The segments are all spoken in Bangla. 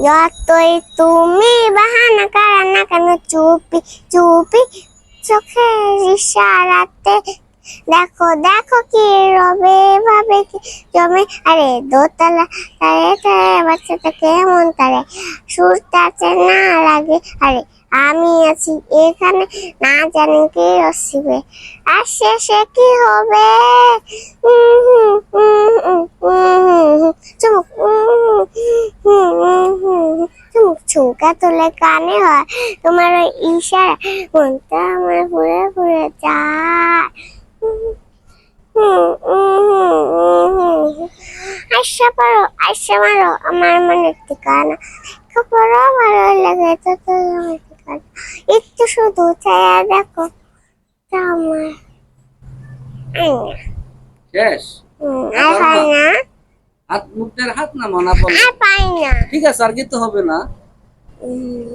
যতই তুমি বাহানা করা না কেন চুপি চুপি চোখের ইশারাতে। দেখো দেখো কি রবে ভাবে কি জমে। আরে দোতলা তারে তারে বাচ্চাটা কেমন তারে। সুরটাতে না লাগে। আরে আমি আছি এখানে না জানি কি রসিবে আর শেষে কি হবে? হুম হুম, হুম হুম, উম হুম, তুলে কানে হয়। তোমার ওই ইশারা মনটা আমার ঘুরে ঘুরে যায়। আইসা পারো আইসা মারো আমার মনের ঠিকানা কাপড়ও ভালো লাগে তো আমার ঠিকানা একটু শুধু ছায়া দেখো তা আমার আয়না। শেষ? হুম, আর হয় না। হাত মুখের হাত না মনা পড়ে আর পাই না। ঠিক আছে আর কিন্তু হবে না।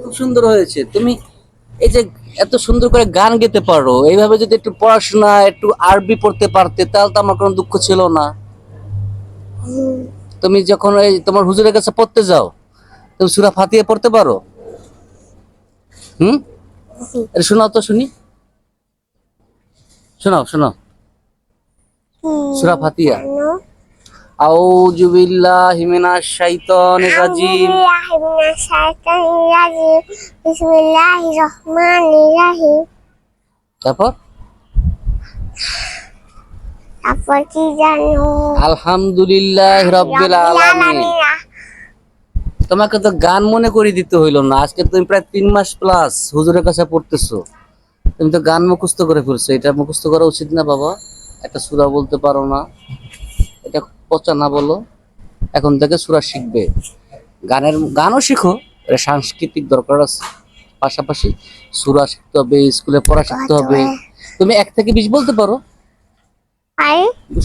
খুব সুন্দর হয়েছে। তুমি এই যে এত সুন্দর করে গান গেতে পারো এইভাবে যদি একটু পড়াশোনা একটু আরবি পড়তে পারতে তাহলে তো আমার কোনো দুঃখ ছিল না। তুমি যখন এই তোমার হুজুরের কাছে পড়তে যাও তুমি সুরা ফাতিয়ে পড়তে পারো? হুম? এটা শোনাও তো শুনি। শোনাও শোনাও। সুরা ফাতিয়া? আউযু বিল্লাহি মিনাশ শাইতানির রাজিম। বিসমিল্লাহির রহমানির রহিম। তারপর তারপর কি জানো আলহামদুলিল্লাহ রব্বিল আলামিন। তোমাকে তো গান মনে করে দিতে হইল না আজকে তুমি প্রায় তিন মাস প্লাস হুজুরের কাছে পড়তেছো তুমি তো গান মুখস্থ করে ফেলছো এটা মুখস্থ করা উচিত না বাবা একটা সুরা বলতে পারো না পচা না বলো এখন থেকে সুরা শিখবে। গানের গানও শিখো এটা সাংস্কৃতিক দরকার আছে। পাশাপাশি সুরা শিখতে হবে স্কুলে পড়া শিখতে হবে। তুমি এক থেকে বিশ বলতে পারো।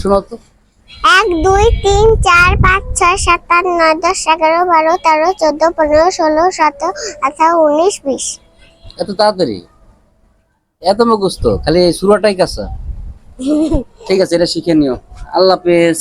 শোনাও তো। এক দুই তিন চার পাঁচ ছয় সাত আট নয় দশ এগারো বারো তেরো চোদ্দ পনেরো ষোলো সতেরো আঠারো উনিশ বিশ। এত তাড়াতাড়ি? এত মুখস্থ? খালি সুরাটাই কাঁচা। ঠিক আছে এটা শিখে নিও আল্লাহ হাফেজ।